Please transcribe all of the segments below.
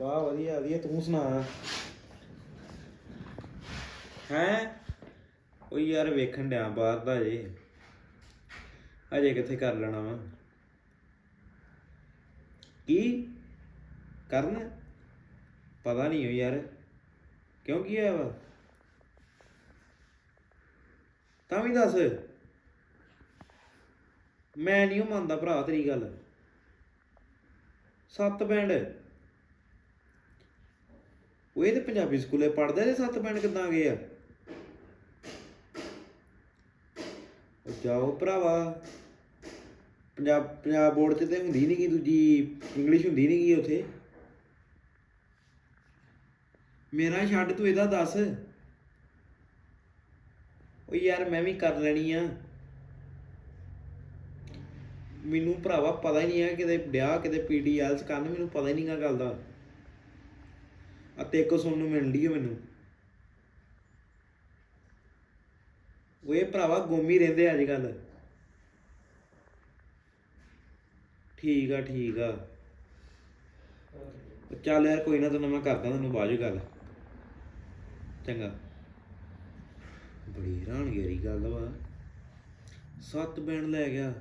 ਵਾਹ ਵਧੀਆ ਵਧੀਆ, ਤੂੰ ਸੁਣਾ। ਹੈ? ਉਹ ਯਾਰ ਵੇਖਣ ਡਿਆ ਬਾਹਰ ਦਾ ਜੇ ਅਜੇ ਕਿੱਥੇ ਕਰ ਲੈਣਾ ਵਾ? ਕੀ? ਕਰਨਾ? ਪਤਾ ਨਹੀਂ ਹੋ ਯਾਰ। ਕਿਉਂ ਕੀ ਹੋਇਆ ਵਾ? ਤਾਂ ਵੀ ਦੱਸ। ਮੈਂ ਨਹੀਂ ਮੰਨਦਾ ਭਰਾ ਤੇਰੀ ਗੱਲ। ਸੱਤ ਬੈਂਡ। ਉਹ ਇਹ ਤੇ ਪੰਜਾਬੀ ਸਕੂਲੇ ਪੜਦੇ ਤੇ ਸੱਤ ਬੈਂਡ ਕਿੱਦਾਂ ਗਏ ਆ? ਉਹ ਜਾਓ ਭਰਾਵਾ। ਪੰਜਾਬ ਪੰਜਾਬ ਬੋਰਡ 'ਚ ਤੇ ਹੁੰਦੀ ਨਹੀਂ ਗੀ ਦੂਜੀ ਇੰਗਲਿਸ਼ ਹੁੰਦੀ ਨਹੀਂ ਗੀ ਉਥੇ। ਮੇਰਾ ਛੱਡ ਤੂੰ ਇਹਦਾ ਦੱਸ। ਉਹ ਯਾਰ ਮੈਂ ਵੀ ਕਰ ਲੈਣੀ ਆ। ਮੈਨੂੰ ਭਰਾਵਾ ਪਤਾ ਹੀ ਨਹੀਂ ਹੈ ਕਿਤੇ ਵਿਆਹ ਕਿਤੇ ਪੀਟੀਐਲਸ ਕਰਨ, ਮੈਨੂੰ ਪਤਾ ਹੀ ਨਹੀਂ ਗਾ ਗੱਲ ਦਾ। ਆ ਤੇ ਕੋ ਸੁਣਨ ਨੂੰ ਮਿਲਦੀ ਹੈ ਮੈਨੂੰ। ਉਹ ਇਹ ਭਰਾਵਾ ਗੋਮੀ ਰਹਿੰਦੇ ਅੱਜ ਕੱਲ ਠੀਕ ਆ ਠੀਕ ਆ। ਚੱਲ ਯਾਰ ਕੋਈ ਨਾ, ਤੈਨੂੰ ਮੈਂ ਕਰਦਾ, ਤੈਨੂੰ ਬਾਅਦ ਚ ਗੱਲ। ਚੰਗਾ। ਬੜੀ ਹੈਰਾਨਗੀ ਗੱਲ ਵਾ। ਸੱਤ ਬੈਂਡ ਲੈ ਗਿਆ।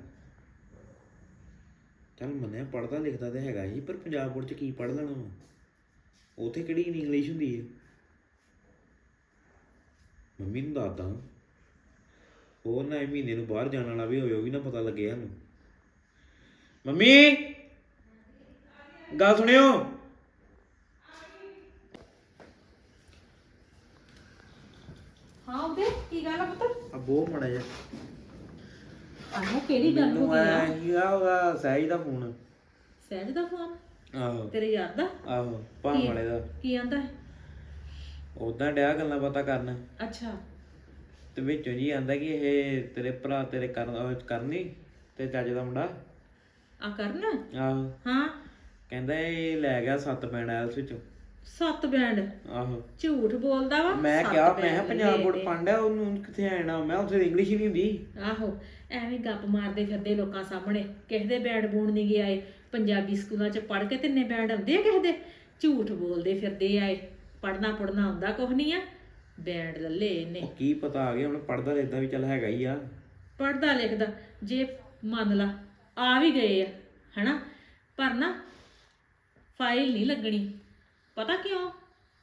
ਚੱਲ ਮੰਨਿਆ ਪੜਦਾ ਲਿਖਦਾ ਤੇ ਹੈਗਾ ਹੀ, ਪਰ ਪੰਜਾਬ ਬੋਰਡ ਚ ਕੀ ਪੜ ਲੈਣਾ ਵਾ ਉਥੇ ਕਿਹੜੀ ਇੰਗਲਿਸ਼ ਹੁੰਦੀ ਹੈ ਮੰਮੀ ਨੂੰ ਦੱਸਦਾ ਉਹ ਨਾ ਇਹ ਮਹੀਨੇ ਨੂੰ ਬਾਹਰ ਜਾਣ ਵਾਲਾ ਵੀ ਹੋਵੇ ਉਹ ਵੀ ਨਾ ਪਤਾ ਲੱਗੇ ਸਾਨੂੰ। ਮੰਮੀ! ਗੱਲ ਸੁਣਿਓ। ਹਾਂ ਬੇ ਕੀ ਗੱਲ ਆ ਪੁੱਤ? ਆ ਬੋ ਮੜਾ ਜਾ ਆਹੋ ਕਿਹੜੀ ਗੱਲ ਹੋ ਮੈਨੂੰ ਗਈ ਆ? ਆਇਆ ਸੀਗਾ ਉਹਦਾ ਸਹਿਜ ਦਾ ਫੋਨ। ਸਹਿਜ ਦਾ ਫੋਨ? ਆਹੋ। ਤੇਰੇ ਯਾਰ ਦਾ? ਆਹੋ ਭਾਂ ਕੀ? ਵਾਲੇ ਦਾ। ਕੀ ਆਂਦਾ ਹੈ? ਉਦਾਂ ਡਿਆ ਗੱਲਾਂ ਬਾਤਾਂ ਕਰਨ। ਅੱਛਾ। ਤੇ ਵਿੱਚੋਂ ਜੀ ਆਂਦਾ ਕਿ ਇਹ ਤੇਰੇ ਭਰਾ ਤੇਰੇ ਕਰਨ ਕਰਨੀ ਤੇ ਚੱਜ ਦਾ ਮੁੰਡਾ। ਆ ਕਰਨ? ਆਹੋ। ਹਾਂ। ਕਹਿੰਦਾ ਇਹ ਲੈ ਗਿਆ ਸੱਤ ਪੈਣ ਐਲਸ ਵਿੱਚੋਂ। ਸੱਤ ਬੈਂਡ ਆਹੋ। ਝੂਠ ਬੋਲਦਾ ਵਾ? ਮੈਂ ਕਿਹਾ ਮੈਂ ਕਿਹਾ ਪੰਜਾਬ ਬੋਰਡ ਲੈ। ਪੰਡਿਆ ਉਹਨੂੰ ਕਿੱਥੇ ਆਣਾ? ਮੈਂ ਉੱਥੇ ਇੰਗਲਿਸ਼ ਹੀ ਨਹੀਂ ਹੁੰਦੀ। ਆਹੋ ਐਵੇਂ ਗੱਪ ਮਾਰਦੇ ਫਿਰਦੇ ਲੋਕਾਂ ਸਾਹਮਣੇ। ਕਿਸੇ ਦੇ ਬੈਂਡ ਬੂਣ ਨਹੀਂ ਗਏ ਆਏ। ਪੰਜਾਬੀ ਸਕੂਲਾਂ 'ਚ ਪੜ੍ਹ ਕੇ ਤਿੰਨੇ ਬੈਂਡ ਆਉਂਦੇ ਆ ਕਿਸੇ ਦੇ? ਝੂਠ ਬੋਲਦੇ ਫਿਰਦੇ ਆਏ ਪੜਨਾ ਪੜਨਾ ਹੁੰਦਾ ਕੁਛ ਨਹੀਂ ਆ। ਬੈਂਡ ਲੱਲੇ ਇਹਨੇ। ਉਹ ਕੀ ਪਤਾ ਆ ਗਿਆ ਹੁਣ ਪੜਦਾ ਲੈਦਾ ਵੀ ਚੱਲ ਹੈਗਾ ਹੀ ਆ। ਪੜਦਾ ਲਿਖਦਾ ਜੇ ਮੰਨ ਲਾ ਆ ਵੀ ਗਏ ਆ ਹਨਾ? ਪਰ ਨਾ ਫਾਈਲ ਨਹੀਂ ਲੱਗਣੀ। ਪਤਾ ਕਿਉਂ?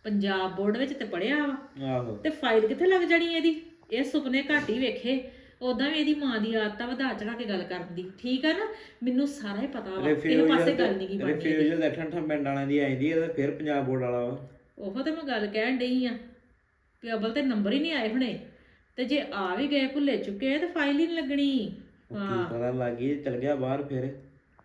ਪੰਜਾਬ ਬੋਰਡ ਵਿੱਚ ਤੇ ਪੜਿਆ ਵਾ। ਆਹੋ। ਤੇ ਫਾਈਲ ਕਿੱਥੇ ਲੱਗ ਜਾਣੀ ਇਹਦੀ? ਇਹ ਸੁਪਨੇ ਘੱਟ ਹੀ ਵੇਖੇ। ਉਦਾਂ ਵੀ ਇਹਦੀ ਮਾਂ ਦੀ ਆਦਤ ਆ ਵਧਾ ਚੜਾ ਕੇ ਗੱਲ ਕਰਨ ਦੀ। ਠੀਕ ਆ ਨਾ? ਮੈਨੂੰ ਸਾਰਾ ਹੀ ਪਤਾ ਵਾ। ਇਹ ਪਾਸੇ ਗੱਲ ਨਹੀਂ ਕੀ ਬਣਦੀ ਰਿਫਿਊਜ਼ਲ ਦੇ ਠੰਠਾਂ ਪਿੰਡ ਵਾਲਿਆਂ ਦੀ ਆਈਦੀ ਇਹ ਤਾਂ ਫਿਰ ਪੰਜਾਬ ਬੋਰਡ ਵਾਲਾ ਵਾ। ਉਹ ਤੇ ਮੈਂ ਗੱਲ ਕਹਿਣ ਡਈ ਆ ਕਿ ਅਬਲ ਤੇ ਨੰਬਰ ਹੀ ਨਹੀਂ ਆਏ ਹੁਣੇ। ਤੇ ਜੇ ਆ ਵੀ ਗਏ ਭੁੱਲੇ ਚੁੱਕੇ ਤੇ ਫਾਈਲ ਹੀ ਨਹੀਂ ਲੱਗਣੀ। ਕੀ ਪਤਾ ਲੱਗ ਗਈ ਚਲ ਗਿਆ ਬਾਹਰ ਫਿਰ।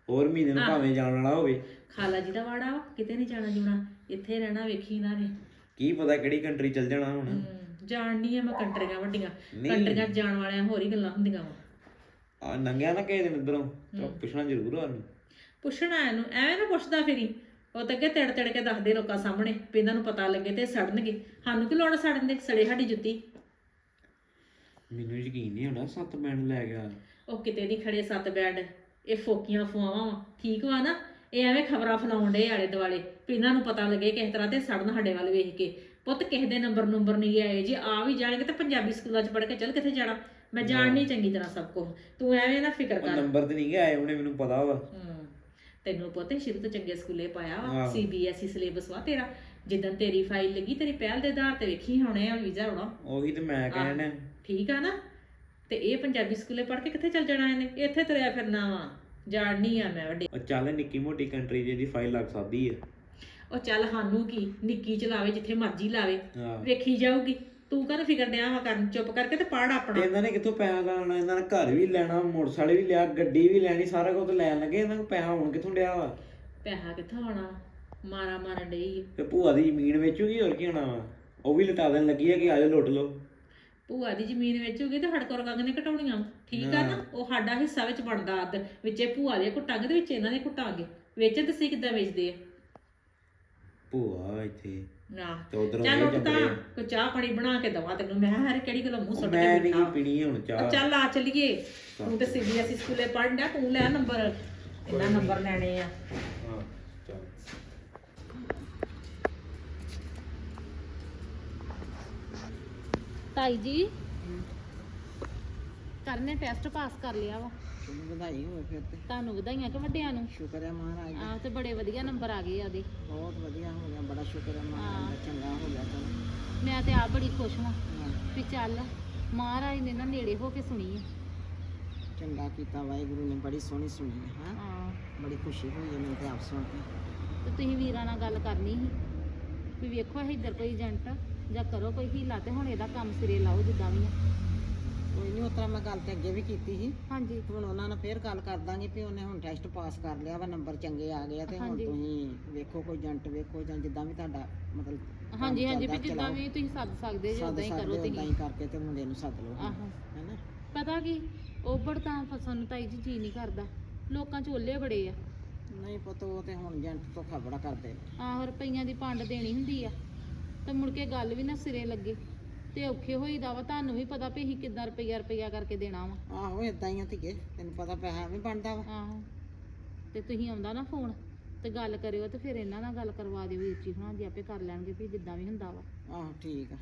ਹੋਰ ਮਹੀਨੇ ਨੂੰ ਭਾਵੇਂ ਜਾਣ ਵਾਲਾ ਹੋਵੇ। ਖਾਲਾ ਜੀ ਦਾ ਵਾੜਾ ਕਿਤੇ ਨਹੀਂ ਜਾਣਾ ਜੁਣਾ। ਇੱਥੇ ਰਹਿਣਾ ਵੇਖੀ ਇਹਨਾਂ ਨੇ। ਕੀ ਪਤਾ ਕਿਹੜੀ ਕੰਟਰੀ ਚਲ ਜਾਣਾ ਹੁਣ। ਜਾਣਨੀ ਆ ਮੈਂ ਕੰਟਰੀਆਂ ਵੱਡੀਆਂ। ਨਹੀਂ। ਕੰਟਰੀਆਂ 'ਚ ਜਾਣ ਵਾਲਿਆਂ ਹੋਰ ਹੀ ਗੱਲਾਂ ਹੁੰਦੀਆਂ ਵਾ। ਆ ਨੰਗਿਆ ਨਾ ਕਿਸੇ ਦਿਨ ਇਧਰੋਂ ਤਾਂ ਪੁੱਛਣਾ ਜ਼ਰੂਰ ਆ ਉਹਨੂੰ। ਪੁੱਛਣਾ ਇਹਨੂੰ ਐਵੇਂ ਨਾ ਪੁੱਛਦਾ ਫਿਰੀ। ਉਹ ਤਾਂ ਅੱਗੇ ਤੜ ਤੜ ਕੇ ਦੱਸਦੇ ਲੋਕਾਂ ਸਾਹਮਣੇ ਵੀ ਇਹਨਾਂ ਨੂੰ ਪਤਾ ਲੱਗੇ ਤੇ ਸੜਨਗੇ। ਸਾਨੂੰ ਕੀ ਲੋੜ ਆ ਸੜਨ ਦੇ? ਸੜੇ ਸਾਡੀ ਜੁੱਤੀ। ਮੈਨੂੰ ਯਕੀਨ ਨਹੀਂ ਹੋਣਾ ਸੱਤ ਬੈਂਡ ਲੈ ਗਿਆ ਉਹ ਕਿਤੇ ਨਹੀਂ ਖੜੇ ਸੱਤ ਬੈਂਡ। ਇਹ ਫੋਕੀਆਂ ਫੁਆਵਾਂ ਵਾ। ਠੀਕ ਵਾ ਨਾ? ਇਹ ਐਵੇਂ ਖਬਰਾਂ ਫਲਾਉਣ ਦੇ ਆਲੇ ਦੁਆਲੇ ਵੀ ਇਹਨਾਂ ਨੂੰ ਪਤਾ ਲੱਗੇ ਕਿਸੇ ਤਰ੍ਹਾਂ ਤੇ ਸੜਨ ਸਾਡੇ ਵੱਲ ਵੇਖ ਕੇ। ਪੁੱਤ ਕਿਸੇ ਦੇ ਨੰਬਰ ਨੰਬਰ ਨਹੀਂ ਆਏ ਜੇ ਆ ਵੀ ਜਾਣਗੇ ਤਾਂ ਪੰਜਾਬੀ ਸਕੂਲਾਂ 'ਚ ਪੜ੍ਹ ਕੇ ਚੱਲ ਕਿੱਥੇ ਜਾਣਾ? ਮੈਂ ਜਾਣਨੀ ਚੰਗੀ ਤਰ੍ਹਾਂ ਸਭ ਕੁਝ ਤੂੰ ਐਵੇਂ ਨਾ ਫਿਕਰ ਉਹ ਕਰ। ਨੰਬਰ ਤੇ ਨਹੀਂ ਆਏ ਉਹਨੇ ਮੈਨੂੰ ਪਤਾ ਵਾ। ਹਮ, ਤੈਨੂੰ ਪਤਾ ਸ਼ੁਰੂ ਤੋਂ ਚੰਗੇ ਸਕੂਲੇ ਪਾਇਆ ਆਹੋ। ਸੀਬੀਐਸਈ ਸਿਲੇਬਸ ਵਾ ਤੇਰਾ। ਜਿੱਦਣ ਤੇਰੀ ਫਾਈਲ ਲੱਗੀ ਤੇਰੀ ਪਹਿਲ ਦੇ ਆਧਾਰ ਤੇ ਵੇਖੀ ਹੋਣੇ ਆ ਵੀਜ਼ਾ ਹੋਣਾ। ਉਹੀ ਤੇ ਮੈਂ ਕਹਿਣਾ ਠੀਕ ਆ ਨਾ? ਤੇ ਇਹ ਪੰਜਾਬੀ ਸਕੂਲੇ ਪੜ੍ਹ ਕੇ ਕਿੱਥੇ ਚੱਲ ਜਾਣਾ ਇਹਨੇ? ਇੱਥੇ ਤੁਰਿਆ ਫਿਰਨਾ ਵਾ। ਜਾਣਨੀ ਆ ਮੈਂ ਵੱਡੇ। ਉਹ ਚੱਲ ਨਿੱਕੀ ਮੋਟੀ ਕੰਟਰੀ ਜਿਹਦੀ ਫਾਈਲ ਲੱਗ ਸਕਦੀ ਹੈ ਉਹ ਚੱਲ ਸਾਨੂੰ ਕੀ ਨਿੱਕੀ ਚਲਾਵੇ ਜਿੱਥੇ ਮਰਜ਼ੀ ਲਾਵੇ ਹਾਂ। ਵੇਖੀ ਜਾਊਗੀ। ਤੂੰ ਕਾਹਨੂੰ ਫਿਕਰ ਡਿਆ ਵਾ ਕਰਨ ਚੁੱਪ ਕਰਕੇ ਤੇ ਪੜ ਤੇ ਆਪਣਾ ਇਹਨਾਂ ਨੇ ਕਿੱਥੋਂ ਪੈਸਾ ਲਾਉਣਾ ਇਹਨਾਂ ਨੇ ਘਰ ਵੀ ਲੈਣਾ ਮੋਟਰਸਾਈਕਲ ਵੀ ਲਿਆ ਗੱਡੀ ਵੀ ਲੈਣੀ ਸਾਰਾ ਕੁਝ ਲੈਣ ਲੱਗੇ ਇਹਨਾਂ ਕੋਲ ਪੈਸਾ ਹੁਣ ਕਿੱਥੋਂ ਡਿਆ ਵਾ? ਪੈਸਾ ਕਿੱਥੋਂ ਆਉਣਾ? ਮਾਰਾ ਮਾਰਨ ਡਈ ਤੇ ਭੂਆ ਦੀ ਜ਼ਮੀਨ ਵੇਚੂਗੀ ਹੋਰ ਕੀ ਹੋਣਾ ਵਾ? ਉਹ ਵੀ ਲਟਾ ਦੇਣ ਲੱਗੀ ਹੈ ਕਿ ਆਜੋ ਲੁੱਟ ਲਓ। ਭੂਆ ਦੀ ਜ਼ਮੀਨ ਵੇਚੂਗੀ ਤੇ ਹੜਕੋ ਰਕੰਗ ਨੇ ਘਟਾਉਣੀਆਂ ਠੀਕ ਆ ਨਾ? ਉਹ ਸਾਡਾ ਹਿੱਸਾ ਵਿੱਚ ਬਣਦਾ ਅੱਧ। ਵਿੱਚੇ ਭੂਆ ਦੇ ਕੁੱਟਾਂਗੇ ਤੇ ਵਿੱਚ ਇਹਨਾਂ ਦੇ ਕੁੱਟਾਂਗੇ ਵੇਚਣ ਤੇ ਸੀ ਕਿੱਦਾਂ ਵੇਚਦੇ ਆ? ਭੂਆ ਇੱਥੇ। ਨਾ। ਤੇ ਤਾਂ ਜੰਮੇ ਚਾਹ ਪਾਣੀ ਬਣਾ ਕੇ ਦਵਾ ਤੈਨੂੰ। ਮੈਂ ਹਰ ਕਿਹੜੀ ਗੱਲੋਂ ਮੂੰਹ ਸੁੱਟ ਕੇ ਮੈਂ ਨਹੀਂ ਪੀਣੀ ਹੁਣ ਚਾਹ। ਚੱਲ ਆ ਚਲੀਏ। ਤੂੰ ਤੇ ਸੀਬੀਐਸਈ ਸਕੂਲੇ ਪੜ੍ਹਦਾ ਤੂੰ ਲੈ ਨੰਬਰ। ਇੰਨਾ ਨੰਬਰ ਲੈਣੇ ਆ। ਹਾਂ ਚੱਲ। ਤਾਈ ਜੀ। ਕਰਨੇ ਟੈਸਟ ਪਾਸ ਕਰ ਲਿਆ ਵਾ। ਵਧਾਈ ਹੋਵੇ ਫਿਰ ਤੇ। ਤੁਹਾਨੂੰ ਵਧਾਈਆਂ ਕਿ ਵੱਡਿਆਂ ਨੂੰ? ਸ਼ੁਕਰ ਹੈ ਮਹਾਰਾਜ ਦਾ। ਆਹ ਤੇ ਬੜੇ ਵਧੀਆ ਨੰਬਰ ਆ ਗਏ ਆਦੇ ਬਹੁਤ ਵਧੀਆ ਹੋ ਗਿਆ ਬੜਾ ਸ਼ੁਕਰ ਹੈ ਮਹਾਰਾਜ ਦਾ ਚੰਗਾ ਹੋ ਗਿਆ ਚਲੋ। ਮੈਂ ਤੇ ਆਪ ਬੜੀ ਖੁਸ਼ ਹਾਂ ਹਾਂ, ਵੀ ਚੱਲ ਮਹਾਰਾਜ ਨੇ ਨਾ ਨੇੜੇ ਹੋ ਕੇ ਸੁਣੀ ਆ। ਚੰਗਾ ਕੀਤਾ ਵਾਹਿਗੁਰੂ ਨੇ ਬੜੀ ਸੋਹਣੀ ਸੁਣੀ ਹੈ ਹਾਂ। ਹਾਂ। ਬੜੀ ਖੁਸ਼ੀ ਹੋਈ ਹੈ ਮੈਨੂੰ ਤੇ ਆਪ ਸੁਣ ਕੇ। ਤੇ ਤੁਸੀਂ ਵੀਰਾਂ ਨਾਲ ਗੱਲ ਕਰਨੀ ਸੀ ਵੀ ਵੇਖੋ ਇੱਧਰ ਕੋਈ ਏਜੰਟ ਜਾਂ ਕਰੋ ਕੋਈ ਹੀਲਾ ਤੇ ਹੁਣ ਇਹਦਾ ਕੰਮ ਸਿਰੇ ਲਾਓ ਜਿੱਦਾਂ ਵੀ ਆ। ਕੋਈ ਨਹੀਂ ਉਤਰਾ ਮੈਂ ਗੱਲ ਤੇ ਅੱਗੇ ਵੀ ਕੀਤੀ ਸੀ। ਹਾਂਜੀ। ਹੁਣ ਉਹਨਾਂ ਨਾਲ ਫੇਰ ਗੱਲ ਕਰ ਦਾਂਗੇ ਵੀ ਉਹਨੇ ਹੁਣ ਟੈਸਟ ਪਾਸ ਕਰ ਲਿਆ ਵਾ ਨੰਬਰ ਚੰਗੇ ਆ ਗਏ ਆ ਤੇ ਹੁਣ ਹਾਂਜੀ। ਤੁਸੀਂ ਵੇਖੋ ਕੋਈ ਏਜੰਟ ਵੇਖੋ ਜਾਂ ਜਿੱਦਾਂ ਵੀ ਤੁਹਾਡਾ ਮਤਲਬ ਕੰਮ ਹਾਂਜੀ ਹਾਂਜੀ ਵੀ ਚੱਲਦਾ ਜਿੱਦਾਂ ਚਲਾਓ। ਵੀ ਤੁਸੀਂ ਸੱਦ ਸਕਦੇ ਜੇ ਸੱਦ ਉਦਾਂ ਹੀ ਕਰੋ ਹੀ ਤੁਸੀਂ। ਕਰਕੇ ਤੇ ਮੁੰਡੇ ਨੂੰ ਸੱਦ ਲਓ ਆਹੋ। ਹੈਨਾ? ਪਤਾ ਕੀ ਓਬੜ ਤਾਂ ਫਸਣ ਨੂੰ ਤਾਈ ਜੀ ਜੀ ਨਹੀਂ ਕਰਦਾ। ਲੋਕਾਂ ਚ ਓਲੇ ਬੜੇ ਆ। ਨਹੀਂ ਪਤਾ ਉਹ ਤੇ ਹੁਣ ਏਜੰਟ ਤੋਂ ਖਬੜਾ ਕਰਦੇ ਨੇ। ਆਹੋ ਰੁਪਈਆਂ ਦੀ ਪੰਡ ਦੇਣੀ ਹੁੰਦੀ ਆ। ਤੇ ਮੁੜ ਕੇ ਗੱਲ ਵੀ ਨਾ ਸਿਰੇ ਲੱਗੇ। ਤੇ ਔਖੇ ਹੋਈਦਾ ਵਾ ਤੁਹਾਨੂੰ ਵੀ ਪਤਾ ਵੀ ਅਸੀਂ ਕਿੱਦਾਂ ਰੁਪਈਆ ਰੁਪਈਆ ਕਰਕੇ ਦੇਣਾ ਵਾ। ਆਹੋ ਇਦਾਂ ਹੀ ਆ ਧੀਏ ਤੈਨੂੰ ਪਤਾ ਪੈਸਾ ਵੀ ਬਣਦਾ ਵਾ। ਆਹੋ ਤੇ ਤੁਸੀਂ ਆਉਂਦਾ ਨਾ ਫੋਨ ਤੇ ਗੱਲ ਕਰਿਓ ਤੇ ਫਿਰ ਇਹਨਾਂ ਨਾਲ ਗੱਲ ਕਰਵਾ ਦਿਓ ਵੀਰ ਜੀ ਹੁਣਾਂ ਦੀ ਆਪੇ ਕਰ ਲੈਣਗੇ ਵੀ ਜਿੱਦਾਂ ਵੀ ਹੁੰਦਾ ਵਾ। ਆਹੋ ਠੀਕ ਆ।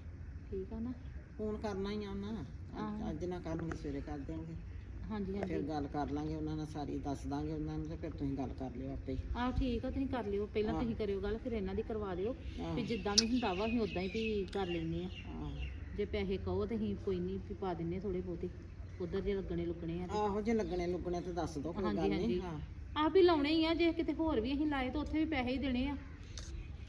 ਠੀਕ ਆ ਨਾ? ਫੋਨ ਕਰਨਾ ਹੀ ਆ ਉਹਨਾਂ ਆਹੋ। ਅੱਜ- ਅੱਜ ਨਾ ਕੱਲ ਨੂੰ ਸਵੇਰੇ ਕਰ ਦੇਣਗੇ। ਹਾਂਜੀ ਫਿਰ ਹਾਂਜੀ ਗੱਲ ਕਰ ਲਾਂਗੇ ਉਹਨਾਂ ਨਾਲ ਸਾਰੀ ਦੱਸ ਦਾਂਗੇ ਉਹਨਾਂ ਨੂੰ ਤੇ ਫਿਰ ਤੁਸੀਂ ਗੱਲ ਕਰ ਲਿਓ ਆਪੇ ਹੀ। ਆਹ ਠੀਕ ਆ ਤੁਸੀਂ ਕਰ ਲਿਓ। ਪਹਿਲਾਂ ਹਾਂ। ਤੁਸੀਂ ਕਰਿਓ ਗੱਲ ਫਿਰ ਇਹਨਾਂ ਦੀ ਕਰਵਾ ਦਿਓ ਆਹੋ। ਵੀ ਜਿੱਦਾਂ ਵੀ ਹੁੰਦਾ ਵਾ ਅਸੀਂ ਉਦਾਂ ਹੀ ਵੀ ਕਰ ਲੈਂਦੇ ਆ। ਆਹੋ। ਜੇ ਪੈਸੇ ਕਹੋ ਤੇ ਅਸੀਂ ਕੋਈ ਨਹੀਂ ਵੀ ਪਾ ਦਿੰਨੇ ਥੋੜੇ ਬਹੁਤੇ। ਉਧਰ ਜੇ ਲੱਗਣੇ ਲੁੱਗਣੇ ਆ ਤੇ। ਆਹੋ ਜੇ ਲੱਗਣੇ ਲੁੱਗਣੇ ਤੇ ਦੱਸ ਦੋ ਕੋਈ ਹਾਂਜੀ, ਗੱਲ ਨਹੀਂ ਹਾਂਜੀ। ਹਾਂ। ਆਹ ਵੀ ਲਾਉਣੇ ਹੀ ਆ ਜੇ ਕਿਤੇ ਹੋਰ ਵੀ ਅਸੀਂ ਲਾਏ ਤਾਂ ਉੱਥੇ ਵੀ ਪੈਸੇ ਹੀ ਦੇਣੇ ਆ।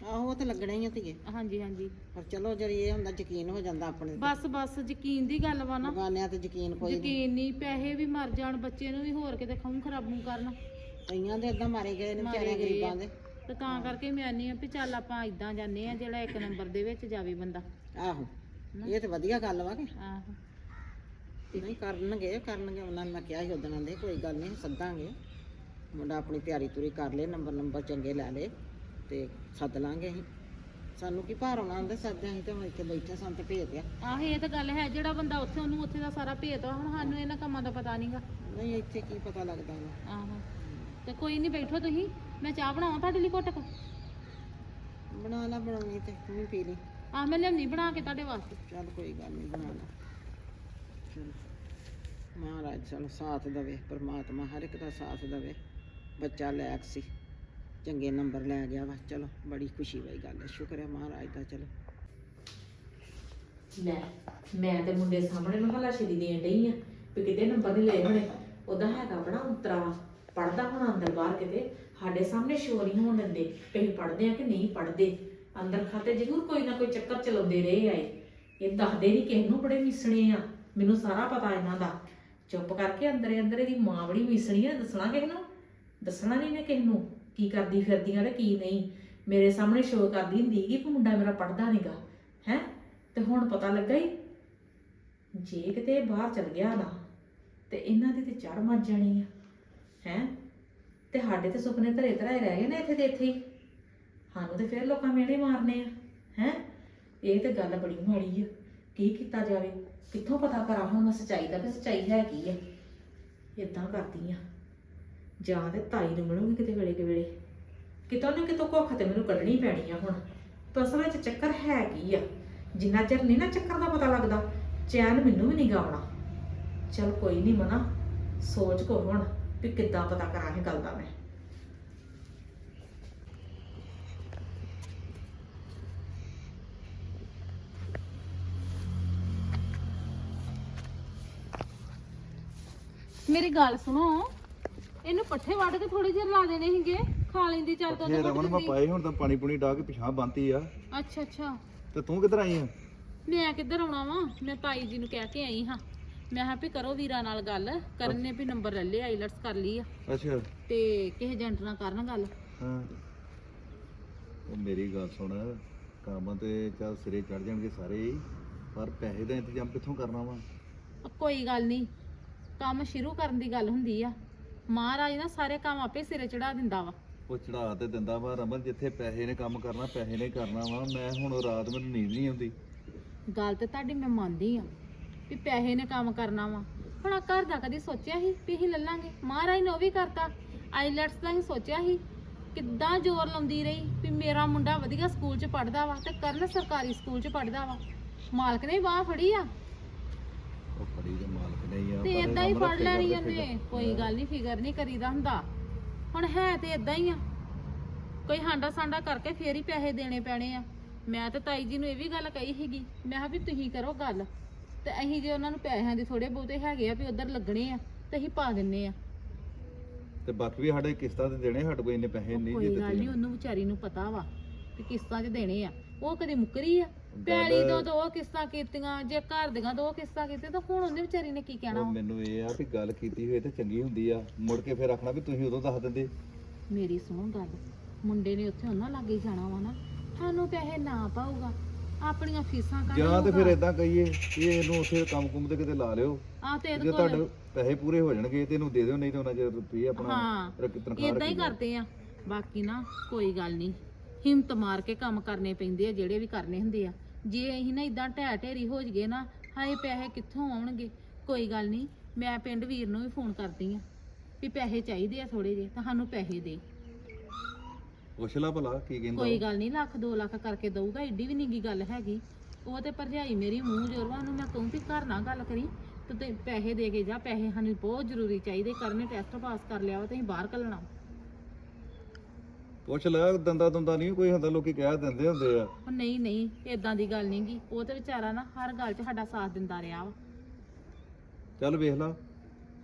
ਆਹੋ ਉਹ ਤੇ ਲੱਗਣੇ ਹੀ ਆ ਧੀਏ। ਹਾਂਜੀ ਹਾਂਜੀ। ਪਰ ਚਲੋ ਜਿਹੜੀ ਇਹ ਹੁੰਦਾ ਯਕੀਨ ਹੋ ਜਾਂਦਾ ਆਪਣੇ ਤੇ। ਬਸ ਬਸ ਯਕੀਨ ਦੀ ਗੱਲ ਵਾ ਨਾ। ਬਗਾਨਿਆਂ ਤੇ ਯਕੀਨ ਕੋਈ ਨਹੀਂ। ਯਕੀਨ ਨਹੀਂ ਪੈਸੇ ਵੀ ਮਰ ਜਾਣ ਬੱਚੇ ਨੂੰ ਵੀ ਹੋਰ ਕਿਤੇ ਖੂਨ ਖਰਾਬੂ ਕਰਨ। ਕਈਆਂ ਦੇ ਇਦਾਂ ਮਾਰੇ ਗਏ ਨੇ ਮਾਰੇ ਗਏ ਗਰੀਬਾਂ। ਦੇ। ਤੇ ਤਾਂ ਕਰਕੇ ਮੈਂ ਆਨੀ ਆ ਵੀ ਚੱਲ ਆਪਾਂ ਇਦਾਂ ਜਾਂਦੇ ਆ ਜਿਹੜਾ ਇੱਕ ਨੰਬਰ ਦੇ ਵਿੱਚ ਜਾਵੇ ਬੰਦਾ। ਆਹੋ? ਇਹ ਤੇ ਵਧੀਆ ਗੱਲ ਵਾ ਕਿ ਆਹੋ। ਨਹੀਂ ਕਰਨਗੇ ਕਰਨਗੇ। ਉਹਨਾਂ ਨੂੰ ਮੈਂ ਕਿਹਾ ਸੀ ਉਦਣ ਦੇ ਕੋਈ ਗੱਲ ਨਹੀਂ ਸੱਦਾਂਗੇ। ਮੁੰਡਾ ਆਪਣੀ ਤਿਆਰੀ ਤੁਰੀ ਕਰ ਲੇ ਨੰਬਰ ਨੰਬਰ ਚੰਗੇ ਲੈ ਲੇ ਤੇ ਸੱਦ ਲਾਂਗੇ ਅਸੀਂ। ਸਾਨੂੰ ਕੀ ਭਾਰ ਆਉਣਾ ਹੁੰਦੇ ਸੱਦਿਆਂ ਅਸੀਂ ਤੇ ਹੁਣ ਇੱਥੇ ਬੈਠੇ ਸਾਨੂੰ ਤੇ ਭੇਜ ਦਿਆ। ਆਹ ਇਹ ਤਾਂ ਗੱਲ ਹੈ ਜਿਹੜਾ ਬੰਦਾ ਉੱਥੇ ਉਹਨੂੰ ਉੱਥੇ ਦਾ ਸਾਰਾ ਭੇਤ ਆ ਹੁਣ ਸਾਨੂੰ ਇਹਨਾਂ ਕੰਮਾਂ ਦਾ ਪਤਾ ਨਹੀਂਗਾ ਨਹੀਂ ਇੱਥੇ ਕੀ ਪਤਾ ਲੱਗਦਾ ਵਾ। ਆਹੋ। ਤੇ ਕੋਈ ਨਹੀਂ ਬੈਠੋ ਤੁਸੀਂ। ਮੈਂ ਚਾਹ ਬਣਾਵਾਂ ਤੁਹਾਡੇ ਲਈ ਘੁੱਟ ਕੁ? ਬਣਾ ਲਾ ਬਣਾਉਣੀ ਤੇ ਤੂੰ ਵੀ ਪੀ ਲਈ। ਆਹ ਮੈਂ ਲਿਆਉਣੀ ਬਣਾ ਕੇ ਤੁਹਾਡੇ ਵਾਸਤੇ। ਚੱਲ ਕੋਈ ਗੱਲ ਨਹੀਂ ਬਣਾ ਲਾ। ਚਲੋ। ਮਹਾਰਾਜ ਚਲੋ ਸਾਥ ਦੇਵੇ ਪ੍ਰਮਾਤਮਾ ਹਰ ਇੱਕ ਦਾ ਸਾਥ ਦੇਵੇ। ਬੱਚਾ ਲੈਕ ਸੀ ਚੰਗੇ ਨੰਬਰ ਲੈ ਗਿਆ ਵਾ। ਚਲੋ ਬੜੀ ਖੁਸ਼ੀ ਵਾਲੀ ਗੱਲ ਹੈ। ਸ਼ੁਕਰ ਹੈ ਮਹਾਰਾਜ ਦਾ ਚਲੋ। ਲੈ ਮੈਂ ਤੇ ਮੁੰਡੇ ਸਾਹਮਣੇ ਨੂੰ ਹਲਾ ਸ਼ਰੀ ਦੇਣ ਡਈ ਆ ਵੀ ਕਿਤੇ ਨੰਬਰ ਨਹੀਂ ਲਏ ਹੋਣੇ। ਉਹਦਾ ਹੈਗਾ ਬੜਾ ਉਤਰਾ। ਪੜਦਾ ਹੁਣ ਅੰਦਰ ਬਾਹਰ ਕਿਤੇ। ਸਾਡੇ ਸਾਹਮਣੇ ਸ਼ੋਰ ਨਹੀਂ ਹੋਣ ਦਿੰਦੇ ਵੀ ਅਸੀਂ ਪੜਦੇ ਆ ਕਿ ਨਹੀਂ ਪੜਦੇ ਅੰਦਰ ਖਾਤੇ, ਜ਼ਰੂਰ ਕੋਈ ਨਾ ਕੋਈ ਚੱਕਰ ਚਲਾਉਂਦੇ ਰਹੇ ਆਏ। ਇਹ ਦੱਸਦੇ ਨਹੀਂ ਕਿਸੇ ਨੂੰ ਬੜੇ ਮਿਸਣੇ ਆ। ਮੈਨੂੰ ਸਾਰਾ ਪਤਾ ਇਹਨਾਂ ਦਾ। ਚੁੱਪ ਕਰਕੇ ਅੰਦਰੇ ਅੰਦਰ ਇਹਦੀ ਮਾਂ ਬੜੀ ਮਿਸਣੀ ਆ, ਦੱਸਣਾ ਕਿਸੇ ਨੂੰ? ਦੱਸਣਾ ਨਹੀਂ ਨੇ ਕਿਸੇ ਨੂੰ। ਕੀ ਕਰਦੀ ਫਿਰਦੀ ਫਿਰਦੀਆਂ ਤੇ ਕੀ ਨਹੀਂ। ਮੇਰੇ ਸਾਹਮਣੇ ਸ਼ੋਅ ਕਰਦੀ ਹੁੰਦੀ ਕਿ ਮੁੰਡਾ ਮੇਰਾ ਪੜਦਾ ਨਹੀਂਗਾ। ਹੈ? ਤੇ ਹੁਣ ਪਤਾ ਲੱਗਾ ਹੀ ਜੇ ਕਿਤੇ ਬਾਹਰ ਚਲ ਗਿਆ ਨਾ, ਤੇ ਇਹਨਾਂ ਦੀ ਤੇ ਚੜ ਮੱਜ ਜਾਣੀ ਆ। ਹੈ? ਤੇ ਸਾਡੇ ਤੇ ਸੁਪਨੇ ਧਰੇ ਧਰਾਏ ਰਹਿ ਗਏ ਨੇ ਇੱਥੇ ਦੇ ਇੱਥੇ ਹੀ। ਸਾਨੂੰ ਤੇ ਫਿਰ ਲੋਕਾਂ ਮੇਲੇ ਮਾਰਨੇ ਆ, ਹੈ? ਇਹ ਤੇ ਗੱਲ ਬੜੀ ਮਾੜੀ ਆ। ਕੀ ਕੀਤਾ ਜਾਵੇ? ਕਿੱਥੋਂ ਪਤਾ ਕਰਾਂ ਹੁਣ ਮੈਂ ਸੱਚਾਈ ਦਾ ਕਿ ਸੱਚਾਈ ਹੈ ਕੀ ਆ? ਇਦਾਂ ਕਰਦੀ ਆ। ਜਾਂ ਤੇ ਤਾਈ ਨੂੰ ਮਿਲੂਗੀ ਕਿਤੇ ਵੇਲੇ ਕੇ ਵੇਲੇ। ਕਿਤੋਂ ਨਾ ਕਿਤੋਂ ਕੁੱਖ ਤੇ ਮੈਨੂੰ ਕੱਢਣੀ ਪੈਣੀ ਆ ਹੁਣ। ਤਾਂ ਅਸਲ ਵਿੱਚ ਚੱਕਰ ਹੈ ਕੀ ਆ? ਜਿੰਨਾ ਚਿਰ ਨਹੀਂ ਨਾ ਚੱਕਰ ਦਾ ਪਤਾ ਲੱਗਦਾ, ਚੈਨ ਮੈਨੂੰ ਵੀ ਨਹੀਂ ਗਾਉਣਾ। ਚਲ ਕੋਈ ਨਹੀਂ ਮਨਾ, ਸੋਚ ਕੋ ਹੁਣ ਵੀ ਕਿੱਦਾਂ ਪਤਾ ਕਰਾਂ ਇਹ ਗੱਲ ਦਾ ਮੈਂ। ਮੇਰੀ ਗੱਲ ਸੁਣੋ। ਇਹਨੂੰ ਪੱਠੇ ਵੱਢ ਕੇ ਥੋੜੀ ਜਿਹੀ ਲਾ ਦੇਣੇ ਸੀਗੇ। ਖਾ ਲੈਂਦੀ ਚੱਲ ਤਾਂ ਰਮਨ ਮੈਂ ਪਾਏ ਹੁਣ ਤਾਂ ਪਾਣੀ ਪੂਣੀ ਡਾ ਕੇ ਪਿਛਾਂ ਬੰਨਤੀ ਆ। ਅੱਛਾ ਅੱਛਾ। ਤੇ ਤੂੰ ਕਿੱਧਰ ਆਈ ਆ? ਮੈਂ ਕਿੱਧਰ ਆਉਣਾ ਵਾਂ? ਮੈਂ ਤਾਈ ਜੀ ਨੂੰ ਕਹਿ ਕੇ ਆਈ ਹਾਂ। ਮੈਂ ਕਿਹਾ ਵੀ ਕਰੋ ਵੀਰਾਂ ਨਾਲ ਗੱਲ। ਕਰਨ ਨੇ ਵੀ ਨੰਬਰ ਲੈ ਲਿਆ ਆਈਲਟਸ ਕਰ ਲਈ ਆ। ਅੱਛਾ। ਤੇ ਕਿਸੇ ਏਜੰਟ ਨਾਲ ਕਰਨ ਗੱਲ। ਹਾਂ। ਉਹ ਮੇਰੀ ਗੱਲ ਸੁਣ। ਕੰਮ ਤੇ ਚੱਲ ਸਿਰੇ ਚੜ ਜਾਣਗੇ ਸਾਰੇ। ਹੀ ਪਰ ਪੈਸੇ ਦਾ ਇੰਤਜ਼ਾਮ ਕਿੱਥੋਂ ਕਰਨਾ ਵਾ? ਕੋਈ ਗੱਲ ਨਹੀਂ। ਕੰਮ ਸ਼ੁਰੂ ਕਰਨ ਦੀ ਗੱਲ ਹੁੰਦੀ ਆ। ਮਹਾਰਾਜ ਨਾ ਸਾਰੇ ਕੰਮ ਆਪੇ ਸਿਰੇ ਚੜਾ ਦਿੰਦਾ ਵਾ। ਉਹ ਚੜਾ ਤੇ ਦਿੰਦਾ ਵਾ ਰਮਨ ਜਿੱਥੇ ਪੈਸੇ ਨੇ ਕੰਮ ਕਰਨਾ ਪੈਸੇ ਨੇ ਕਰਨਾ ਵਾ। ਮੈਂ ਹੁਣ ਰਾਤ ਮੈਨੂੰ ਨੀਂਦ ਨਹੀਂ ਆਉਂਦੀ। ਗੱਲ ਤੇ ਤੁਹਾਡੀ ਮੈਂ ਮੰਨਦੀ ਆ ਵੀ ਪੈਸੇ ਨੇ ਕੰਮ ਕਰਨਾ ਵਾ। ਹੁਣ ਆਹ ਘਰ ਦਾ ਕਦੀ ਸੋਚਿਆ ਸੀ ਵੀ ਅਸੀਂ ਲੱਲਾਂਗੇ? ਮਹਾਰਾਜ ਨੇ ਉਹ ਵੀ ਕਰਤਾ। ਆਈਲੈਟਸ ਦਾ ਹੀ ਸੋਚਿਆ ਸੀ। ਕਿੱਦਾਂ ਜ਼ੋਰ ਲਾਉਂਦੀ ਰਹੀ ਵੀ ਮੇਰਾ ਮੁੰਡਾ ਵਧੀਆ ਸਕੂਲ 'ਚ ਪੜਦਾ ਵਾ ਤੇ ਕਰਨ ਸਰਕਾਰੀ ਸਕੂਲ 'ਚ ਪੜਦਾ ਵਾ। ਮਾਲਕ ਨੇ ਬਾਹ ਫੜੀ ਆ। ਉਹ ਫੜੀ ਆ ਤੇ ਇਦਾਂ ਹੀ ਫੜ ਲੈਣੀ ਉਹਨੇ। ਕੋਈ ਗੱਲ ਨਹੀਂ ਫਿਕਰ ਨਹੀਂ ਕਰੀਦਾ ਹੁੰਦਾ। ਹੁਣ ਹੈ ਤੇ ਇਦਾਂ ਹੀ ਆ। ਕੋਈ ਹਾਂਡਾ ਸਾਂਡਾ ਕਰਕੇ ਫੇਰ ਹੀ ਪੈਸੇ ਦੇਣੇ ਪੈਣੇ ਆ। ਮੈਂ ਤੇ ਤਾਈ ਜੀ ਨੂੰ ਇਹ ਵੀ ਗੱਲ ਕਹੀ ਸੀਗੀ। ਮੈਂ ਕਿਹਾ ਵੀ ਤੁਸੀਂ ਕਰੋ ਗੱਲ। ਤੇ ਅਸੀਂ ਜੇ ਉਹਨਾਂ ਨੂੰ ਪੈਸਿਆਂ ਦੇ ਥੋੜੇ ਬਹੁਤੇ ਹੈਗੇ ਆ ਵੀ ਉਧਰ ਲੱਗਣੇ ਆ ਤੇ ਅਸੀਂ ਪਾ ਦਿੰਨੇ ਆ। ਤੇ ਬਾਕੀ ਵੀ ਸਾਡੇ ਕਿਸ਼ਤਾਂ ਤੇ ਦੇਣੇ ਸਾਡੇ ਕੋਲ ਇੰਨੇ ਪੈਸੇ ਨਹੀਂ ਕੋਈ ਗੱਲ ਨਹੀਂ ਉਹਨੂੰ ਵਿਚਾਰੀ ਨੂੰ ਪਤਾ ਵਾ ਕਿ ਕਿਸ਼ਤਾਂ 'ਚ ਦੇਣੇ ਆ। ਉਹ ਕਦੇ ਮੁੱਕਰੀ ਆ? ਪੈਲੀ ਤੋਂ ਦੋ ਕਿਸ਼ਤਾਂ ਕੀਤੀਆਂ ਜੇ ਘਰ ਦੀਆਂ ਦੋ ਕਿਸ਼ਤਾਂ ਕੀਤੀਆਂ ਤਾਂ ਹੁਣ ਉਹਨੇ ਵਿਚਾਰੀ ਨੇ ਕੀ ਕਹਿਣਾ ਉਹ? ਮੈਨੂੰ ਇਹ ਆ ਵੀ ਗੱਲ ਕੀਤੀ ਹੋਏ ਤੇ ਚੰਗੀ ਹੁੰਦੀ ਆ ਮੁੜ ਕੇ ਫਿਰ ਆਖਣਾ ਵੀ ਤੁਸੀਂ ਉਦੋਂ ਦੱਸ ਦਿੰਦੇ ਮੇਰੀ ਸੁਣੋ ਗੱਲ ਮੁੰਡੇ ਨੇ ਉੱਥੇ ਉਹਨਾਂ ਲਾਗੇ ਜਾਣਾ ਵਾ ਨਾ ਸਾਨੂੰ ਪੈਸੇ ਨਾ ਪਾਊਗਾ ਆਪਣੀਆਂ ਫੀਸਾਂ ਕੱਢ ਜਾਂ ਤੇ ਫਿਰ। ਇਦਾਂ ਕਹੀਏ ਕਿ ਇਹਨੂੰ ਉੱਥੇ ਕੰਮ ਕੁੰਮ ਤੇ ਕਿਤੇ ਲਾ ਲਿਓ ਆ ਤੇ ਜੇ ਇਹਦੇ ਤੁਹਾਡੇ ਕੋਲ ਪੈਸੇ ਪੂਰੇ ਹੋ ਜਾਣਗੇ ਤੇ ਇਹਨੂੰ ਦੇ ਦਿਓ ਨਹੀਂ ਤਾਂ ਉਹਨਾਂ ਚਿਰ ਤੁਸੀਂ ਆਪਣਾ ਹਾਂ ਰੱਖ- ਤਨਖਾਹ ਇਦਾਂ ਹੀ ਰੱਖੀ ਜਾਓ। ਕਰਦੇ ਆ ਬਾਕੀ ਨਾ ਕੋਈ ਗੱਲ ਨਹੀਂ ਹਿੰਮਤ ਮਾਰ ਕੇ ਕੰਮ ਕਰਨੇ ਪੈਂਦੇ ਆ ਜਿਹੜੇ ਵੀ ਕਰਨੇ ਹੁੰਦੇ ਆ। ਜੇ ਅਸੀਂ ਨਾ ਇਦਾਂ ਢਹਿ ਢੇਰੀ ਹੋ ਜਗੇ ਨਾ ਹਾਏ ਪੈਸੇ ਕਿੱਥੋਂ ਆਉਣਗੇ? ਕੋਈ ਗੱਲ ਨਹੀਂ ਮੈਂ ਪਿੰਡ ਵੀਰ ਨੂੰ ਵੀ ਫੋਨ ਕਰਦੀ ਆ ਵੀ ਪੈਸੇ ਚਾਹੀਦੇ ਆ ਥੋੜੇ ਜਿਹੇ ਤਾਂ ਸਾਨੂੰ ਪੈਸੇ ਦੇ। ਪੁੱਛ ਲਾ ਭਲਾ ਕੀ ਕਹਿੰਦਾ ਕੋਈ ਗੱਲ ਨਹੀਂ ਲੱਖ 2 ਲੱਖ ਕਰਕੇ ਦਊਗਾ ਏਡੀ ਵੀ ਨਹੀਂਗੀ ਗੱਲ ਹੈਗੀ। ਉਹ ਤੇ ਭਰਜਾਈ ਮੇਰੀ ਮੂੰਹ ਜੋਰਵਾ ਨੂੰ ਮੈਂ ਕਹੂੰ ਵੀ ਘਰ ਨਾ ਗੱਲ ਕਰੀ ਤੇ ਤੇ ਪੈਸੇ ਦੇ ਕੇ ਜਾ ਪੈਸੇ ਸਾਨੂੰ ਬਹੁਤ ਜ਼ਰੂਰੀ ਚਾਹੀਦੇ ਕਰਨੇ ਟੈਸਟ ਪਾਸ ਕਰ ਲਿਆ ਵਾ ਤੇ ਅਸੀਂ ਬਾਹਰ ਕੱਲਣਾ ਪੁੱਛ ਲੈ ਦੰਦਾ ਦੰਦਾ ਨਹੀਂ ਕੋਈ ਹੁੰਦਾ ਲੋਕੀ ਕਹਿ ਦਿੰਦੇ ਹੁੰਦੇ ਆ। ਉਹ ਨਹੀਂ ਨਹੀਂ ਇਦਾਂ ਦੀ ਗੱਲ ਨਹੀਂਗੀ ਉਹ ਤੇ ਵਿਚਾਰਾ ਨਾ ਹਰ ਗੱਲ 'ਚ ਸਾਡਾ ਸਾਥ ਦਿੰਦਾ ਰਿਹਾ ਵਾ। ਚੱਲ ਵੇਖ ਲਾ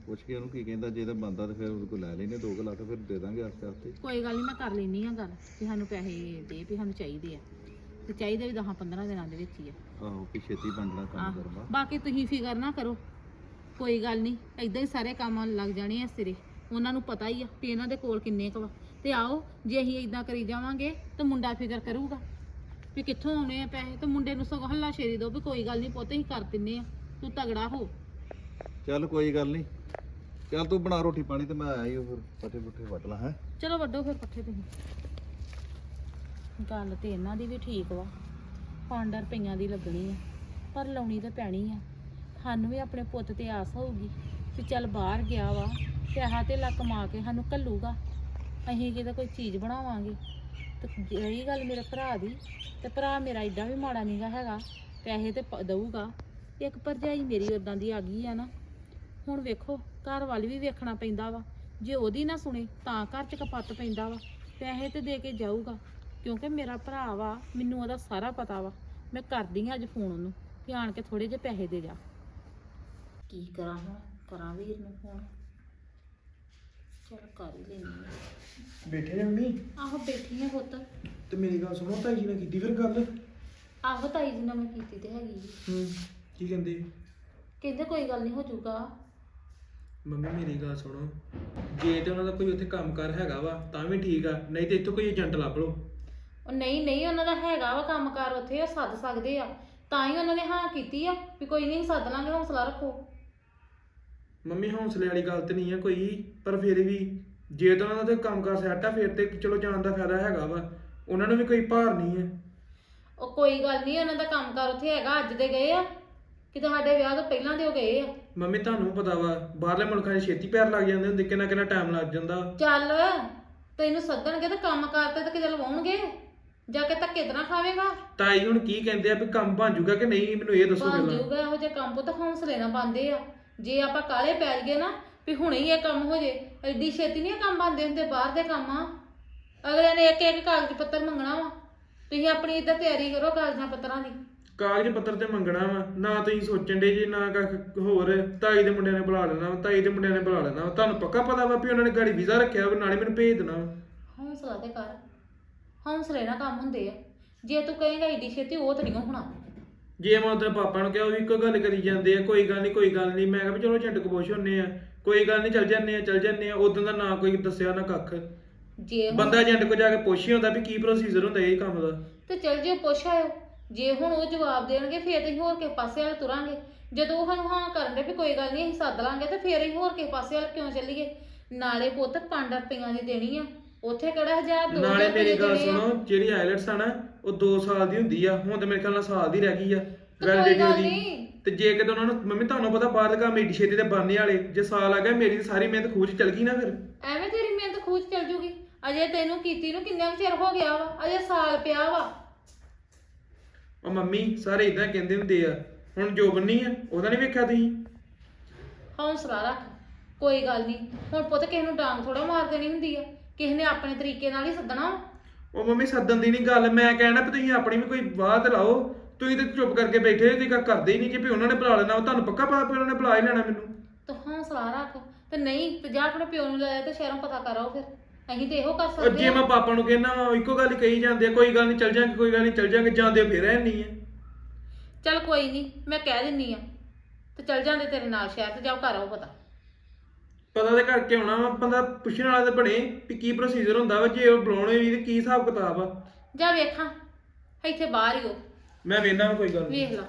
ਪੁੱਛ ਕੇ ਉਹਨੂੰ ਕੀ ਕਹਿੰਦਾ ਜੇ ਤਾਂ ਬੰਦਾ ਤੇ ਫਿਰ ਉਹਦੇ ਕੋਲ ਲੈ ਲੈਨੇ 2 ਲੱਖ ਫਿਰ ਦੇ ਦਾਂਗੇ ਆਸਤੇ ਆਸਤੇ ਕੋਈ ਗੱਲ ਨਹੀਂ ਮੈਂ ਕਰ ਲੈਣੀ ਆ ਗੱਲ ਵੀ ਸਾਨੂੰ ਪੈਸੇ ਦੇ ਵੀ ਸਾਨੂੰ ਚਾਹੀਦੇ ਆ। ਤੇ ਚਾਹੀਦੇ ਵੀ 10 15 ਦਿਨਾਂ ਦੇ ਵਿੱਚ ਹੀ ਆ। ਆਹੋ ਕਿ ਛੇਤੀ ਬੰਦਣਾ ਕੰਮ ਆਹ, ਕਰਵਾ। ਬਾਕੀ ਤੁਸੀਂ ਫਿਕਰ ਨਾ ਕਰੋ। ਕੋਈ ਗੱਲ ਨਹੀਂ ਐਦਾਂ ਹੀ ਸਾਰੇ ਕੰਮ ਲੱਗ ਜਾਣੇ ਆ ਸਿਰੇ। ਉਹਨਾਂ ਨੂੰ ਪਤਾ ਹੀ ਆ ਵੀ ਇਹਨਾਂ ਦੇ ਕੋਲ ਕਿੰਨੇ ਕੁ ਵਾ। ਤੇ ਆਓ ਜੇ ਅਸੀਂ ਇਦਾਂ ਕਰੀ ਜਾਵਾਂਗੇ ਤਾਂ ਮੁੰਡਾ ਫਿਕਰ ਕਰੂਗਾ ਵੀ ਕਿੱਥੋਂ ਆਉਣੇ ਆ ਪੈਸੇ। ਤੇ ਮੁੰਡੇ ਨੂੰ ਸਗੋਂ ਹੱਲਾ ਸ਼ੇਰੀ ਦੋ ਵੀ ਕੋਈ ਗੱਲ ਨਹੀਂ ਪੁੱਤ ਅਸੀਂ ਕਰ ਦਿੰਨੇ ਆ। ਤੂੰ ਤਗੜਾ ਹੋ। ਚੱਲ ਕੋਈ ਗੱਲ ਨਹੀਂ ਚੱਲ ਤੂੰ ਬਣਾ ਰੋਟੀ ਪਾਣੀ ਤੇ ਮੈਂ ਆਇਆ ਹੀ ਫਿਰ ਪੱਠੇ ਪੁੱਠੇ ਵੱਟ ਲਾ ਹੈ। ਚਲੋ ਵੱਡੋ ਫਿਰ ਪੱਠੇ ਤੁਸੀਂ। ਗੱਲ ਤੇ ਇਹਨਾਂ ਦੀ ਵੀ ਠੀਕ ਵਾ। 5 ਰੁਪਈਆਂ ਦੀ ਲੱਗਣੀ ਆ ਪਰ ਲਾਉਣੀ ਤਾਂ ਪੈਣੀ ਆ। ਸਾਨੂੰ ਵੀ ਆਪਣੇ ਪੁੱਤ ਤੇ ਆਸ ਹੋਊਗੀ ਵੀ ਚੱਲ ਬਾਹਰ ਗਿਆ ਵਾ ਪੈਸਾ ਤੇ ਲੱਕ ਕਮਾ ਕੇ ਸਾਨੂੰ ਘੱਲੂਗਾ। ਅਸੀਂ ਕਿਤੇ ਕੋਈ ਚੀਜ਼ ਬਣਾਵਾਂਗੇ। ਤੇ ਜਿਹੜੀ ਗੱਲ ਮੇਰੇ ਭਰਾ ਦੀ, ਤੇ ਭਰਾ ਮੇਰਾ ਏਡਾ ਵੀ ਮਾੜਾ ਨਹੀਂਗਾ ਹੈਗਾ, ਪੈਸੇ ਤੇ ਪ- ਦਊਗਾ। ਇੱਕ ਭਰਜਾਈ ਮੇਰੀ ਉਦਾਂ ਦੀ ਆ ਗਈ ਆ ਨਾ, ਹੁਣ ਵੇਖੋ, ਘਰ ਵਾਲੀ ਵੀ ਵੇਖਣਾ ਪੈਂਦਾ ਵਾ। ਜੇ ਉਹਦੀ ਨਾ ਸੁਣੇ, ਤਾਂ ਘਰ 'ਚ ਕਪੱਤ ਪੈਂਦਾ ਵਾ। ਪੈਸੇ ਤੇ ਦੇ ਕੇ ਜਾਊਗਾ। ਕਿਉਂਕਿ ਮੇਰਾ ਭਰਾ ਵਾ, ਮੈਨੂੰ ਉਹਦਾ ਸਾਰਾ ਪਤਾ ਵਾ। ਮੈਂ ਕਰਦੀ ਆ ਅੱਜ ਫੋਨ ਉਹਨੂੰ, ਕਿ ਆਣ ਕੇ ਥੋੜੇ ਜਿਹੇ ਪੈਸੇ ਦੇ ਜਾ। ਕੀ ਕਰਾਂ ਹੁਣ ਕਰਾਂ ਵੀਰ ਨੂੰ ਫੋਨ? ਚਲ ਕਰ ਹੀ ਬੈਠੇ ਆਹੋ ਬੈਠੀ ਆ ਪੁੱਤ। ਤੇ ਮੇਰੀ ਗੱਲ ਸੁਣੋ ਤਾਈ ਜੀ ਨੇ ਕੀਤੀ ਫਿਰ ਗੱਲ? ਆਹੋ ਤਾਈ ਜੀ ਨਾਲ ਮੈਂ ਕੀਤੀ ਤੇ ਹੈਗੀ। ਹੂੰ ਕੀ ਕਹਿੰਦੇ? ਕਹਿੰਦੇ ਕੋਈ ਗੱਲ ਨਹੀਂ ਹੋ ਜਾਊਗਾ। ਮੰਮੀ ਮੇਰੀ ਗੱਲ ਸੁਣੋ। ਜੇ ਤੇ ਉਹਨਾਂ ਦਾ ਕੋਈ ਉੱਥੇ ਕੰਮਕਾਰ ਹੈਗਾ ਵਾ ਤਾਂ ਵੀ ਠੀਕ ਆ ਨਹੀਂ ਤੇ ਇੱਥੋਂ ਕੋਈ ਏਜੰਟ ਲੱਭ ਲਓ। ਉਹ ਨਹੀਂ ਨਹੀਂ ਉਹਨਾਂ ਦਾ ਹੈਗਾ ਵਾ ਕੰਮਕਾਰ ਉੱਥੇ ਉਹ ਸੱਦ ਸਕਦੇ ਆ। ਤਾਂ ਹੀ ਉਹਨਾਂ ਨੇ ਹਾਂ ਕੀਤੀ ਆ ਵੀ ਕੋਈ ਨਹੀਂ ਸੱਦ ਲਾਂਗੇ ਹੌਸਲਾ ਰੱਖੋ। ਮੰਮੀ ਹੌਸਲੇ ਵਾਲੀ ਗੱਲ ਤੇ ਨਹੀਂ ਆ ਕੋਈ ਪਰ ਫਿਰ ਵੀ ਜੇ ਤਾਂ ਉਹਨਾਂ ਦਾ ਤੇ ਕੰਮਕਾਰ ਸੈੱਟ ਆ ਫਿਰ ਤੇ ਚਲੋ ਜਾਣ ਦਾ ਫਾਇਦਾ ਹੈਗਾ ਵਾ। ਉਹਨਾਂ ਨੂੰ ਵੀ ਕੋਈ ਭਾਰ ਨਹੀਂ ਹੈ ਉਹ ਕੋਈ ਗੱਲ ਨਹੀਂ ਉਹਨਾਂ ਦਾ ਕੰਮਕਾਰ ਉੱਥੇ ਹੈਗਾ ਅੱਜ ਦੇ ਗਏ ਆ। ਕਿਤੇ ਸਾਡੇ ਵਿਆਹ ਤੋਂ ਪਹਿਲਾਂ ਦੇ ਉਹ ਗਏ ਆ। ਮੰਮੀ ਤੁਹਾਨੂੰ ਪਤਾ ਵਾ ਬਾਹਰਲੇ ਮੁਲਕਾਂ 'ਚ ਛੇਤੀ ਪੈਰ ਲੱਗ ਜਾਂਦੇ ਹੁੰਦੇ ਕਿੰਨਾ ਕਿੰਨਾ ਟਾਈਮ ਲੱਗ ਜਾਂਦਾ। ਚੱਲ ਤੈਨੂੰ ਸੱਦਣਗੇ ਤਾਂ ਕੰਮਕਾਰ ਤੇ ਤਾਂ ਕਿਤੇ ਲਵਾਉਣਗੇ ਜਾ ਕੇ ਧੱਕੇ ਤਰ੍ਹਾਂ ਖਾਵੇਂਗਾ। ਤਾਈ ਹੁਣ ਕੀ ਕਹਿੰਦੇ ਆ ਵੀ ਕੰਮ ਬਣ ਜਾਊਗਾ ਕਿ ਨਹੀਂ ਮੈਨੂੰ ਇਹ ਦੱਸੋ ਬਣ ਪਹਿਲਾਂ। ਜਾਊਗਾ ਇਹੋ ਜਿਹੇ ਕੰਮ ਪੁੱਤ ਹੌਸਲੇ ਨਾਲ ਬੰਦੇ ਆ। ਜੇ ਆਪਾਂ ਕਾਲੇ ਪੈ ਗਏ ਨਾ ਵੀ ਹੁਣੇ ਹੀ ਇਹ ਕੰਮ ਹੋ ਜੇ ਐਡੀ ਛੇਤੀ ਨਹੀਂ ਇਹ ਕੰਮ ਬੰਦੇ ਹੁੰਦੇ ਬਾਹਰ ਦੇ ਕੰਮ ਆ। ਅਗਲੇ ਨੇ ਇੱਕ ਇੱਕ ਕਾਗਜ਼ ਪੱਤਰ ਮੰਗਣਾ ਵਾ। ਤੁਸੀਂ ਆਪਣੀ ਇੱਧਰ ਤਿਆਰੀ ਕਰੋ ਕਾਗਜ਼ਾਂ ਪੱਤਰਾਂ ਦੀ। ਕਾਗਜ਼ ਪੱਤਰ ਤੇ ਮੰਗਣਾ ਵਾ ਨਾ ਤੁਸੀਂ ਸੋਚਣ ਦੇ ਜੇ ਨਾ ਕੱਖ ਹੋਰ ਤਾਈ ਦੇ ਮੁੰਡਿਆਂ ਨੇ ਬੁਲਾ ਲੈਣਾ ਵਾ ਤਾਈ ਦੇ ਮੁੰਡਿਆਂ ਨੇ ਬੁਲਾ ਲੈਣਾ ਵਾ। ਤੁਹਾਨੂੰ ਪੱਕਾ ਪਤਾ ਵਾ ਵੀ ਉਹਨਾਂ ਨੇ ਗਾੜੀ ਵੀਜ਼ਾ ਰੱਖਿਆ ਵਾ ਨਾਲੇ ਮੈਨੂੰ ਭੇਜ ਦੇਣਾ ਵਾ। ਹੌਸਲਾ ਤੇ ਕਰ। ਹੌਸਲੇ ਨਾਲ ਕੰਮ ਹੁੰਦੇ ਆ। ਜੇ ਤੂੰ ਕਹੇਂਗਾ ਏਡੀ ਛੇਤੀ ਉਹ ਤਾਂ ਨਹੀਂ ਹੋਣਾ। ਜੇ ਮੈਂ ਉਹਦੇ ਪਾਪਾ ਨੂੰ ਕਿਹਾ ਉਹ ਵੀ ਇੱਕੋ ਗੱਲ ਕਰੀ ਜਾਂਦੇ ਆ ਕੋਈ ਗੱਲ ਨਹੀਂ ਕੋਈ ਗੱਲ ਨਹੀਂ ਮੈਂ ਕਿਹਾ ਵੀ ਚਲੋ ਝੰਡ ਕਪੋਸ਼ ਹੁੰਨੇ ਆ। ਕੋਈ ਗੱਲ ਨਹੀਂ ਚੱਲ ਜੰਨੇ ਆ ਚੱਲ ਜੰਨੇ ਆ। ਉਦੋਂ ਦਾ ਨਾ ਕੋਈ ਦੱਸਿਆ ਨਾ ਕੱਖ। ਜੇ ਹੁਣ- ਬੰਦਾ ਏਜੰਟ ਕੋ ਜਾ ਕੇ ਪੁੱਛ ਹੀ ਹੁੰਦਾ ਵੀ ਕੀ ਪ੍ਰੋਸੀਜਰ ਹੁੰਦਾ ਇਹ ਕੰਮ ਦਾ। ਤੇ ਚਲ ਜਿਓ ਪੁੱਛ ਆਇਓ। ਜੇ ਹੁਣ ਉਹ ਜਵਾਬ ਦੇਣਗੇ ਫੇਰ ਅਸੀਂ ਹੋਰ ਕਿਸੇ ਪਾਸੇ ਵੱਲ ਤੁਰਾਂਗੇ। ਜਦੋਂ ਉਹ ਸਾਨੂੰ ਹਾਂ ਕਰਨ ਦੇ ਵੀ ਕੋਈ ਗੱਲ ਨਹੀਂ ਅਸੀਂ ਸੱਦ ਲਾਂਗੇ ਤੇ ਫੇਰ ਅਸੀਂ ਹੋਰ ਕਿਸੇ ਪਾਸੇ ਵੱਲ ਕਿਉਂ ਚੱਲੀਏ? ਨਾਲੇ ਪੁੱਤ 5 ਰੁਪਈਆਂ ਦੀ ਦੇਣੀ ਆ। ਉੱਥੇ ਕਿਹੜਾ 1000 2000 ਨਾਲੇ ਮੇਰੀ ਗੱਲ ਆ। ਸੁਣੋ ਜਿਹੜੀ ਆਇਲਟਸ ਆ ਨਾ ਉਹ 2 ਸਾਲ ਦੀ ਹੁੰਦੀ ਆ ਹੁਣ ਤੇ ਮੇਰੇ ਖਿਆਲ ਨਾਲ ਸਾਲ ਦੀ ਰਹਿ ਗਈ ਆ ਤੇ ਕੋਈ validity ਗੱਲ ਉਹਦੀ। ਨਹੀਂ। ਤੇ ਜੇ ਕਿਤੇ ਉਹਨਾਂ ਨੂੰ ਮੰਮੀ ਤੁਹਾਨੂੰ ਪਤਾ ਬਾਹਰ ਦਾ ਕੰਮ ਏਡੀ ਛੇਤੀ ਤੇ ਬਣਨੇ ਵਾਲੇ ਜੇ ਸਾਲ ਆ ਗਿਆ ਮੇਰੀ ਤਾਂ ਸਾਰੀ ਮਿਹਨਤ ਖੂਜ ਚਲ ਗਈ ਨਾ ਫਿਰ। ਐਵੇਂ ਤੇਰੀ ਮਿਹਨਤ ਖੂਚ ਚੱਲ ਜੂਗੀ। ਅਜੇ ਤੈਨੂੰ ਕੀਤੀ ਨੂੰ ਕਿੰਨਾ ਕੁ ਚਿਰ ਹੋ ਗਿਆ ਵਾ? ਅਜੇ ਸਾਲ ਪਿਆ ਵਾ। ਉਹ ਮੰਮੀ ਸਾਰੇ ਇਦਾਂ ਕਹਿੰਦੇ ਹੁੰਦੇ ਆ ਹੁਣ ਜੋਬਨ ਨਹੀਂ ਆ ਉਹਦਾ ਨਹੀਂ ਵੇਖਿਆ ਤੁਸੀਂ? ਹੌਸਲਾ ਰੱਖ ਕੋਈ ਗੱਲ ਨਹੀਂ। ਹੁਣ ਪੁੱਤ ਕਿਸੇ ਨੂੰ ਡਾਂਗ ਥੋੜਾ ਮਾਰ ਦੇਣੀ ਹੁੰਦੀ ਆ। ਕਿਸੇ ਨੇ ਆਪਣੇ ਤਰੀਕੇ ਨਾਲ ਹੀ ਸੱਦਣਾ। ਉਹ ਮੰਮੀ ਸੱਦਣ ਦੀ ਨਹੀਂ ਗੱਲ ਮੈਂ ਕਹਿਣਾ ਵੀ ਤੁਸੀਂ ਆਪਣੀ ਵੀ ਕੋਈ ਬਾਤ ਲਾਓ। ਤੁਸੀਂ ਤੇ ਚੁੱਪ ਕਰਕੇ ਬੈਠੇ ਹੋ ਤੇ ਕਾ ਕਰਦੇ ਹੀ ਨਹੀਂ ਜੇ ਵੀ ਉਹਨਾਂ ਨੇ ਬੁਲਾ ਲੈਣਾ ਉਹ ਤੁਹਾਨੂੰ ਪੱਕਾ ਪਤਾ ਵੀ ਉਹਨਾਂ ਨੇ ਬੁਲਾ ਹੀ ਲੈਣਾ ਮੈਨੂੰ। ਤੂੰ ਹੌਸਲਾ ਰੱਖ। ਤੇ ਨਹੀਂ ਤੇ ਜਾ ਆਪਣੇ ਪਿਓ ਨੂੰ ਲੈ ਤੇ ਸ਼ਹਿਰੋਂ ਪਤਾ ਕਰਾਓ ਫਿਰ। ਅਸੀਂ ਤੇ ਇਹੋ ਕਰ ਉਹ ਸਕਦੇ ਜੇ ਮੈਂ ਪਾਪਾ ਨੂੰ ਕਹਿਣਾ ਵਾ ਉਹ ਇੱਕੋ ਗੱਲ ਹੀ ਕਹੀ ਜਾਂਦੇ ਆ ਕੋਈ ਗੱਲ ਨਹੀਂ ਚੱਲ ਜਾਂਗੇ ਕੋਈ ਗੱਲ ਨਹੀਂ ਚੱਲ ਜਾਂਗੇ ਜਾਂਦੇ ਫਿਰ ਐ ਨਹੀਂ ਆ। ਚੱਲ ਕੋਈ ਨਹੀਂ ਮੈਂ ਕਹਿ ਦਿੰਨੀ ਆ। ਤੇ ਚੱਲ ਜਾਂਦੇ ਤੇਰੇ ਨਾਲ ਸ਼ਹਿਰ ਤੇ ਜਾਓ ਘਰ ਆਓ ਪਤਾ। ਪਤਾ ਤੇ ਕਰਕੇ ਆਉਣਾ ਵਾ ਬੰਦਾ ਪੁੱਛਣ ਵਾਲਾ ਤੇ ਬਣੇ ਵੀ ਕੀ ਪ੍ਰੋਸੀਜਰ ਹੁੰਦਾ ਵਾ ਜੇ ਉਹ ਬੁਲਾਉਣੇ ਵੀ ਤੇ ਕੀ ਹਿਸਾਬ ਕਿਤਾਬ ਆ। ਜਾ ਵੇਖਾਂ ਇੱਥੇ ਬਾਹਰ ਹੀ ਹੋ। ਮੈਂ ਵੇਖਣਾ ਕੋਈ ਗੱਲ ਨਹੀਂ। ਵੇਖ ਲਾ।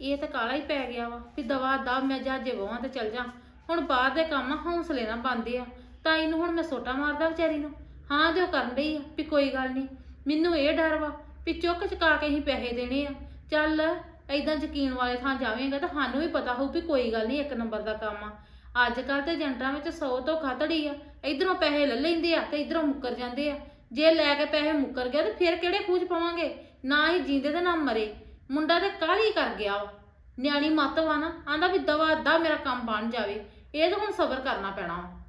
ਇਹ ਤਾਂ ਕਾਲਾ ਹੀ ਪੈ ਗਿਆ ਵਾ ਵੀ ਦਵਾ ਦਾ ਮੈਂ ਜਹਾਜੇ ਵਵਾਂ ਤੇ ਚੱਲ ਜਾ। ਹੁਣ ਬਾਹਰ ਦੇ ਕੰਮ ਆ, ਹੌਸਲੇ ਨਾਲ ਬੰਦੇ ਆ। ਤਾਂ ਇਹਨੂੰ ਹੁਣ ਮੈਂ ਸੋਟਾ ਮਾਰਦਾ ਵਿਚਾਰੀ ਨੂੰ। ਹਾਂ ਜੋ ਕਰਨ ਡਈ ਆ ਵੀ ਕੋਈ ਗੱਲ ਨਹੀਂ। ਮੈਨੂੰ ਇਹ ਡਰ ਵਾ ਵੀ ਚੁੱਕ ਚੁਕਾ ਕੇ ਅਸੀਂ ਪੈਸੇ ਦੇਣੇ ਆ। ਚੱਲ ਐਦਾਂ ਯਕੀਨ ਵਾਲੇ ਥਾਂ ਜਾਵੇਂਗਾ ਤਾਂ ਸਾਨੂੰ ਵੀ ਪਤਾ ਹੋਊ ਵੀ ਕੋਈ ਗੱਲ ਨਹੀਂ ਇੱਕ ਨੰਬਰ ਦਾ ਕੰਮ ਆ। ਅੱਜ ਕੱਲ ਤੇ ਏਜੰਟਾਂ ਵਿੱਚ 100 ਤੋਂ ਖਤੜੀ ਆ। ਇਧਰੋਂ ਪੈਸੇ ਲੈ ਲੈਂਦੇ ਆ ਤੇ ਇਧਰੋਂ ਮੁੱਕਰ ਜਾਂਦੇ ਆ। ਜੇ ਲੈ ਕੇ ਪੈਸੇ ਮੁੱਕਰ ਗਿਆ ਤੇ ਫਿਰ ਕਿਹੜੇ ਖੂਜ ਪਾਵਾਂਗੇ? ਨਾ ਹੀ ਜੀਂਦੇ ਤੇ ਨਾ ਮਰੇ। ਮੁੰਡਾ ਤੇ ਕਾਹਲੀ ਕਰ ਗਿਆ ਉਹ ਨਿਆਣੀ ਮੱਤ ਵਾ ਨਾ ਆਂਦਾ ਵੀ ਦਵਾ ਦਾ ਮੇਰਾ ਕੰਮ ਬਣ ਜਾਵੇ। ਇਹ ਤਾਂ ਹੁਣ ਸਬਰ ਕਰਨਾ ਪੈਣਾ ਵਾ।